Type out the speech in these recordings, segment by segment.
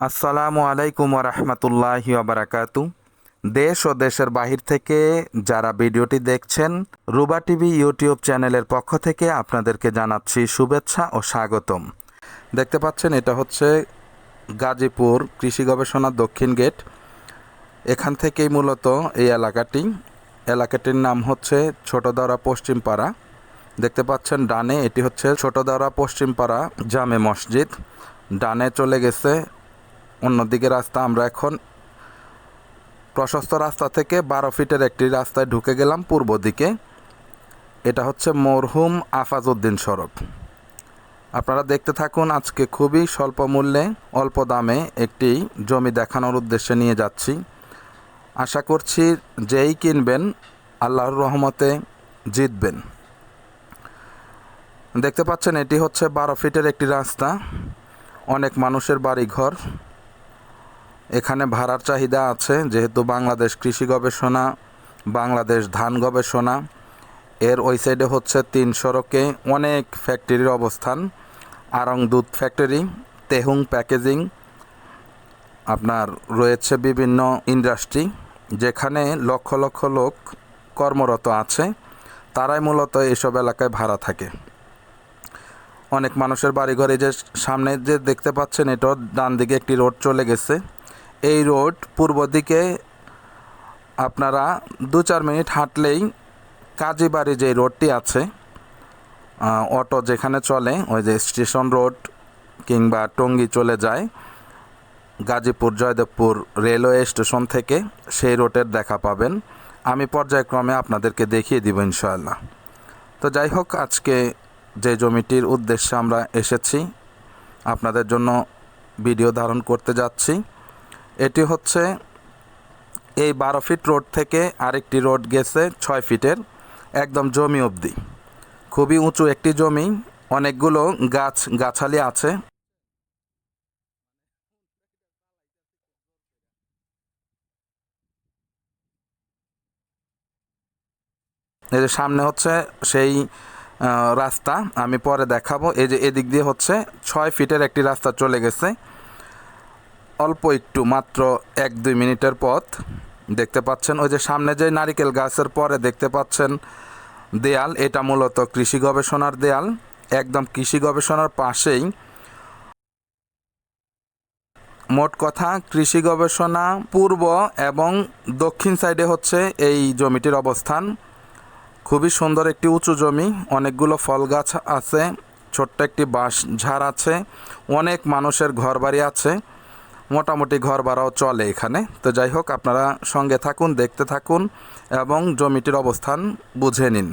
আসসালামু আলাইকুম রহমতুল্লাহি বারাকাতু। দেশ ও দেশের বাহির থেকে যারা ভিডিওটি দেখছেন, রুবা টিভি ইউটিউব চ্যানেলের পক্ষ থেকে আপনাদেরকে জানাচ্ছি শুভেচ্ছা ও স্বাগতম। দেখতে পাচ্ছেন, এটা হচ্ছে গাজীপুর কৃষি গবেষণা দক্ষিণ গেট। এখান থেকেই মূলত এই এলাকাটি। এলাকাটির নাম হচ্ছে ছোটদরা পশ্চিমপাড়া। দেখতে পাচ্ছেন, ডানে এটি হচ্ছে ছোটদরা পশ্চিমপাড়া জামে মসজিদ। ডানে চলে গেছে অন্যদিকে রাস্তা, আমরা এখন প্রশস্ত রাস্তা থেকে বারো ফিটের একটি রাস্তায় ঢুকে গেলাম পূর্ব দিকে। এটা হচ্ছে মরহুম আফাজউদ্দিন সড়ক। আপনারা দেখতে থাকুন, আজকে খুবই স্বল্প মূল্যে, অল্প দামে একটি জমি দেখানোর উদ্দেশ্যে নিয়ে যাচ্ছি। আশা করছি যেই কিনবেন, আল্লাহর রহমতে জিতবেন। দেখতে পাচ্ছেন, এটি হচ্ছে বারো ফিটের একটি রাস্তা। অনেক মানুষের বাড়ি ঘর এখানে ভাড়ার চাহিদা আছে, যেহেতু বাংলাদেশ কৃষি গবেষণা, বাংলাদেশ ধান গবেষণা। এর ওই সাইডে হচ্ছে তিন সড়কে অনেক ফ্যাক্টরির অবস্থান। আরং দুধ ফ্যাক্টরি তেহুং প্যাকেজিং, আপনার রয়েছে বিভিন্ন ইন্ডাস্ট্রি যেখানে লক্ষ লক্ষ লোক কর্মরত আছে, তারাই মূলত এসব এলাকায় ভাড়া থাকে। অনেক মানুষের বাড়িঘর যে সামনে যে দেখতে পাচ্ছেন এটার ডান দিকে একটি রোড চলে গেছে। এই রোড পূর্ব দিকে আপনারা দু চার মিনিট হাঁটলেই কাজীবাড়ি যে রোডটি আছে অটো যেখানে চলে, ওই যে স্টেশন রোড কিংবা টঙ্গী চলে যায় গাজীপুর জয়দেবপুর রেলওয়ে স্টেশন থেকে, সেই রোডের দেখা পাবেন। আমি পর্যায়ক্রমে আপনাদেরকে দেখিয়ে দিব ইনশাআল্লাহ। তো যাই হোক, আজকে যে জমিটির উদ্দেশ্যে আমরা এসেছি, আপনাদের জন্য ভিডিও ধারণ করতে যাচ্ছি। এটি হচ্ছে এই বারো ফিট রোড থেকে আরেকটি রোড গেছে ছয় ফিটের, একদম জমি অবধি। খুবই উঁচু একটি জমি, অনেকগুলো গাছ, গাছালি আছে। এই যে সামনে হচ্ছে সেই রাস্তা, আমি পরে দেখাবো। এই যে এদিক দিয়ে হচ্ছে ছয় ফিটের একটি রাস্তা চলে গেছে। অল্প একটু মাত্র এক দুই মিনিটের পথ। দেখতে পাচ্ছেন ওই যে সামনে যে নারিকেল গাছের পরে দেখতে পাচ্ছেন দেয়াল, এটা মূলত কৃষি গবেষণার দেয়াল, একদম কৃষি গবেষণার পাশেই। মোট কথা, কৃষি গবেষণা পূর্ব এবং দক্ষিণ সাইডে হচ্ছে এই জমিটির অবস্থান। খুবই সুন্দর একটি উঁচু জমি, অনেকগুলো ফল গাছ আছে, ছোট্ট একটি বাঁশ ঝাড় আছে, অনেক মানুষের ঘরবাড়ি আছে। মোটামুটি ঘর ভাড়াও চলে এখানে। তো যাই হোক, আপনারা সঙ্গে থাকুন, দেখতে থাকুন এবং জমিটির অবস্থান বুঝে নিন।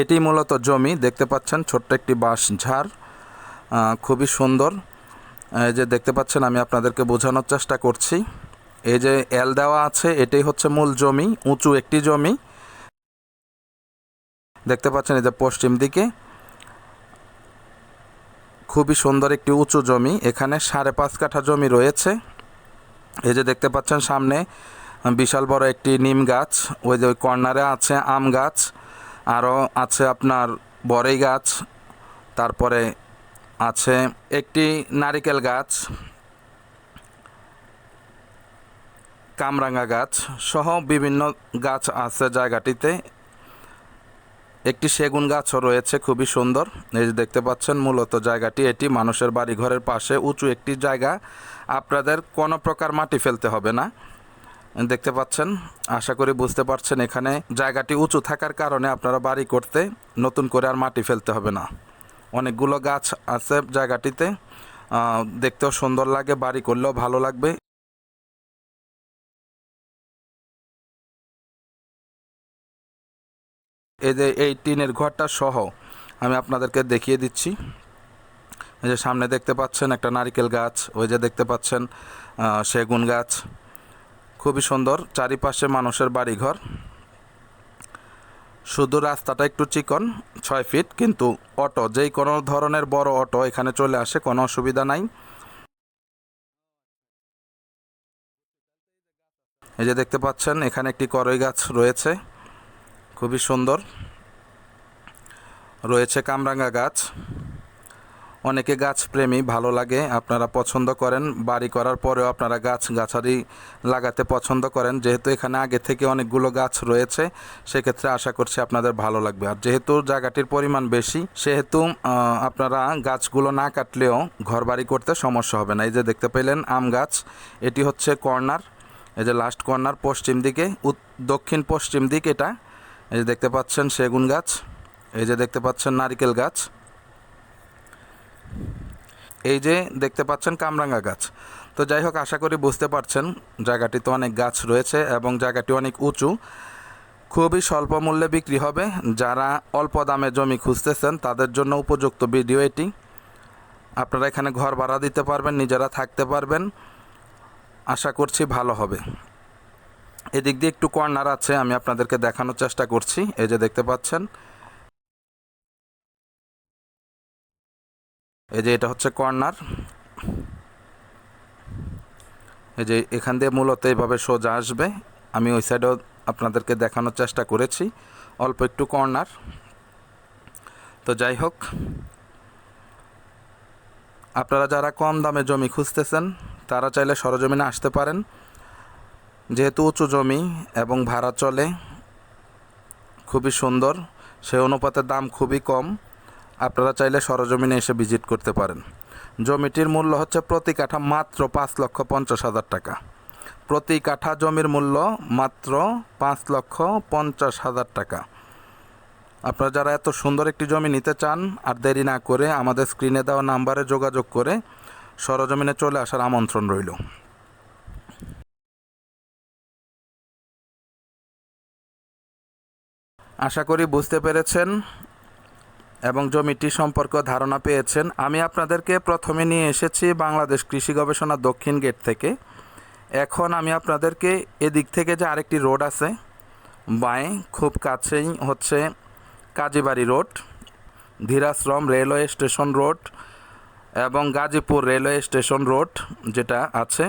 এটি মূলত জমি, দেখতে পাচ্ছেন ছোট্ট একটি বাঁশ ঝাড় খুবই সুন্দর। এই যে দেখতে পাচ্ছেন, আমি আপনাদেরকে বোঝানোর চেষ্টা করছি। এই যে এল দেওয়া আছে, এটাই হচ্ছে মূল জমি, উঁচু একটি জমি। দেখতে পাচ্ছেন এই যে পশ্চিম দিকে। খুবই সুন্দর একটি উঁচু জমি। এখানে সাড়ে পাঁচ কাঠা জমি রয়েছে। এই যে দেখতে পাচ্ছেন সামনে বিশাল বড় একটি নিম গাছ। ওই যে ওই কর্নারে আছে আম গাছ, আরও আছে আপনার বড়ই গাছ। তারপরে আছে একটি নারিকেল গাছ কামরাঙ্গা গাছ সহ বিভিন্ন গাছ আছে জায়গাটিতে। একটি সেগুন গাছও রয়েছে, খুবই সুন্দর। এই যে দেখতে পাচ্ছেন, মূলত জায়গাটি এটি মানুষের বাড়ি ঘরের পাশে উঁচু একটি জায়গা। আপনাদের কোনো প্রকার মাটি ফেলতে হবে না। দেখতে পাচ্ছেন, আশা করি বুঝতে পারছেন, এখানে জায়গাটি উঁচু থাকার কারণে আপনারা বাড়ি করতে নতুন করে আর মাটি ফেলতে হবে না। অনেকগুলো গাছ আছে জায়গাটিতে। দেখতেও সুন্দর লাগে, বাড়ি করলেও ভালো লাগবে। এই যে এই টিনের ঘরটা সহ আমি আপনাদেরকে দেখিয়ে দিচ্ছি। এই যে সামনে দেখতে পাচ্ছেন একটা নারিকেল গাছ, ওই যে দেখতে পাচ্ছেন সেগুন গাছ। খুবই সুন্দর, চারিপাশে মানুষের বাড়িঘর। শুধু রাস্তাটা একটু চিকন, ছয় ফিট, কিন্তু অটো যেই কোনো ধরনের বড় অটো এখানে চলে আসে, কোনো অসুবিধা নাই। এই যে দেখতে পাচ্ছেন, এখানে একটি করই গাছ রয়েছে। খুবই সুন্দর। রয়েছে কামরাঙ্গা গাছ। অনেকে গাছ প্রেমী, ভালো লাগে, আপনারা পছন্দ করেন। বাড়ি করার পরেও আপনারা গাছ গাছারি লাগাতে পছন্দ করেন। যেহেতু এখানে আগে থেকে অনেকগুলো গাছ রয়েছে, সেক্ষেত্রে আশা করছি আপনাদের ভালো লাগবে। আর যেহেতু জায়গাটির পরিমাণ বেশি, সেহেতু আপনারা গাছগুলো না কাটলেও ঘর বাড়ি করতে সমস্যা হবে না। এই যে দেখতে পেলেন আম গাছ, এটি হচ্ছে কর্নার। এই যে লাস্ট কর্নার পশ্চিম দিকে দক্ষিণ পশ্চিম দিক এটা। এই যে দেখতে পাচ্ছেন সেগুন গাছ, এই যে দেখতে পাচ্ছেন নারিকেল গাছ, এই যে দেখতে পাচ্ছেন কামরাঙ্গা গাছ। তো যাই হোক, আশা করি বুঝতে পারছেন, জায়গাটিতে অনেক গাছ রয়েছে এবং জায়গাটি অনেক উঁচু। খুবই স্বল্প মূল্যে বিক্রি হবে। যারা অল্প দামে জমি খুঁজতেছেন, তাদের জন্য উপযুক্ত ভিডিও এটি। আপনারা এখানে ঘর ভাড়া দিতে পারবেন, নিজেরা থাকতে পারবেন। আশা করছি ভালো হবে। এদিক দিয়ে একটু কর্নার আছে, আমি আপনাদেরকে দেখানোর চেষ্টা করছি। এই যে দেখতে পাচ্ছেন। এই যে এটা হচ্ছে কর্নার। এই যে এখান দিয়ে মূলত এইভাবে সোজা আসবে। আমি ওই সাইডেও আপনাদেরকে দেখানোর চেষ্টা করেছি। অল্প একটু কর্নার। তো যাই হোক। আপনারা যারা কম দামে জমি খুঁজতেছেন, তারা চাইলে সরজমিনে আসতে পারেন। যেহেতু উঁচু জমি এবং ভাড়া চলে, খুবই সুন্দর, সে অনুপাতে দাম খুবই কম। আপনারা চাইলে সরজমিনে এসে ভিজিট করতে পারেন। জমিটির মূল্য হচ্ছে প্রতি কাঠা মাত্র পাঁচ লক্ষ পঞ্চাশ হাজার টাকা। প্রতি কাঠা জমির মূল্য মাত্র পাঁচ লক্ষ পঞ্চাশ হাজার টাকা। আপনারা যারা এত সুন্দর একটি জমি নিতে চান আর দেরি না করে আমাদের স্ক্রিনে দেওয়া নাম্বারে যোগাযোগ করে সরজমিনে চলে আসার আমন্ত্রণ রইল। আশা করি বুঝতে পেরেছেন এবং জমিটি সম্পর্ক ধারণা পেয়েছেন। আমি আপনাদেরকে প্রথমে নিয়ে এসেছি বাংলাদেশ কৃষি গবেষণা দক্ষিণ গেট থেকে। এখন আমি আপনাদেরকে এদিক থেকে যে আরেকটি রোড আছে, বাঁয়ে খুব কাছেই হচ্ছে Kazibari road, Dhirashram railway station road এবং গাজীপুর রেলওয়ে স্টেশন রোড যেটা আছে,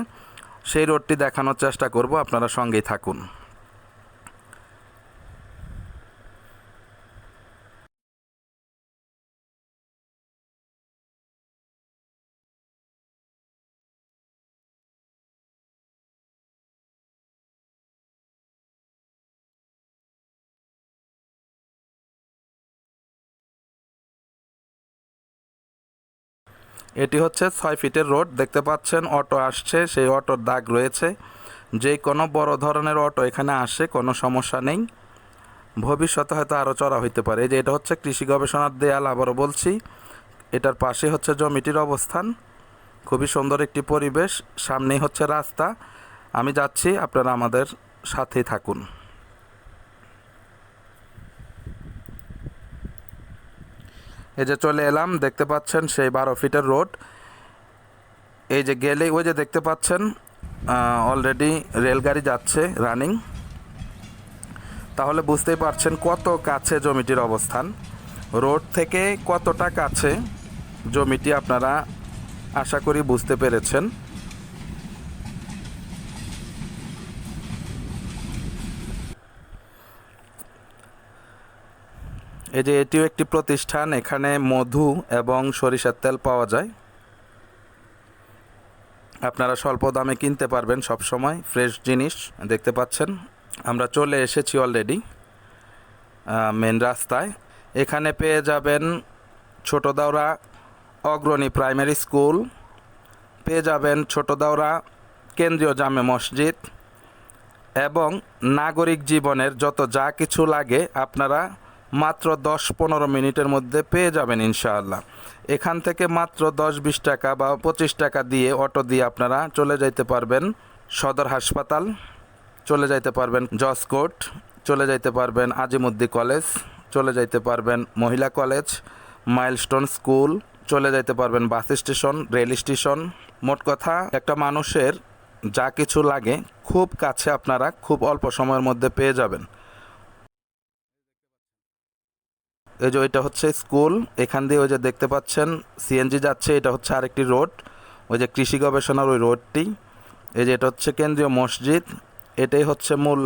সেই রোডটি দেখানোর চেষ্টা করব, আপনারা সঙ্গেই থাকুন। এটি হচ্ছে ছয় ফিটের রোড। দেখতে পাচ্ছেন, অটো আসছে, সেই অটোর দাগ রয়েছে। যে কোনো বড় ধরনের অটো এখানে আসে, কোনো সমস্যা নেই। ভবিষ্যতে হয়তো আরও চড়া হইতে পারে। যে এটা হচ্ছে কৃষি গবেষণার দেয়াল, আবারও বলছি। এটার পাশে হচ্ছে জমিটির অবস্থান। খুবই সুন্দর একটি পরিবেশ। সামনেই হচ্ছে রাস্তা। আমি যাচ্ছি, আপনারা আমাদের সাথেই থাকুন। এই যে চলে এলাম, দেখতে পাচ্ছেন সেই বারো ফিটের রোড। এই যে গেলে ওই যে দেখতে পাচ্ছেন অলরেডি রেলগাড়ি যাচ্ছে রানিং তাহলে বুঝতেই পারছেন কত কাছে জমিটির অবস্থান। রোড থেকে কতটা কাছে জমিটি আপনারা আশা করি বুঝতে পেরেছেন। এই যে এটিও একটি প্রতিষ্ঠান, এখানে মধু এবং সরিষার তেল পাওয়া যায়। আপনারা স্বল্প দামে কিনতে পারবেন সব সময় ফ্রেশ জিনিস দেখতে পাচ্ছেন। আমরা চলে এসেছি অলরেডি মেন রাস্তায়। এখানে পেয়ে যাবেন ছোট দাওরা অগ্রণী প্রাইমারি স্কুল পেয়ে যাবেন ছোট দাওরা কেন্দ্রীয় জামে মসজিদ এবং নাগরিক জীবনের যত যা কিছু লাগে আপনারা মাত্র দশ পনেরো মিনিটের মধ্যে পেয়ে যাবেন ইনশাআল্লাহ। এখান থেকে মাত্র দশ বিশ টাকা বা পঁচিশ টাকা দিয়ে অটো দিয়ে আপনারা চলে যাইতে পারবেন সদর হাসপাতাল, চলে যাইতে পারবেন জসকোট চলে যাইতে পারবেন আজিমুদ্দি কলেজ, চলে যাইতে পারবেন মহিলা কলেজ, মাইলস্টোন স্কুল, চলে যাইতে পারবেন বাস স্টেশন, রেল স্টেশন। মোট কথা, একটা মানুষের যা কিছু লাগে খুব কাছে আপনারা খুব অল্প সময়ের মধ্যে পেয়ে যাবেন। এই যে এটা হচ্ছে স্কুল, এখান দিয়ে ওই যে দেখতে পাচ্ছেন সিএনজি যাচ্ছে, এটা হচ্ছে আরেকটি রোড, ওই যে কৃষি গবেষণার ওই রোডটি। এই যে এটা হচ্ছে কেন্দ্রীয় মসজিদ এটাই হচ্ছে মূল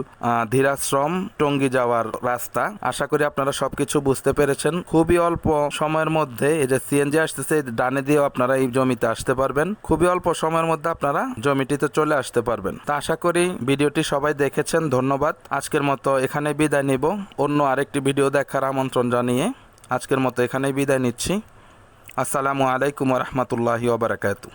ধীরাশ্রম, টঙ্গি যাওয়ার রাস্তা। আশা করি আপনারা সবকিছু বুঝতে পেরেছেন। খুবই অল্প সময়ের মধ্যে এই যে সিএনজি আসতেছে ডানে দিয়েও আপনারা এই জমিতে আসতে পারবেন। খুবই অল্প সময়ের মধ্যে আপনারা জমিটিতে চলে আসতে পারবেন। তা আশা করি ভিডিওটি সবাই দেখেছেন। ধন্যবাদ। আজকের মতো এখানে বিদায় নিব। অন্য আরেকটি ভিডিও দেখার আমন্ত্রণ জানিয়ে আজকের মতো এখানেই বিদায় নিচ্ছি। আসসালামু আলাইকুম রহমতুল্লাহি ওবরাকাতু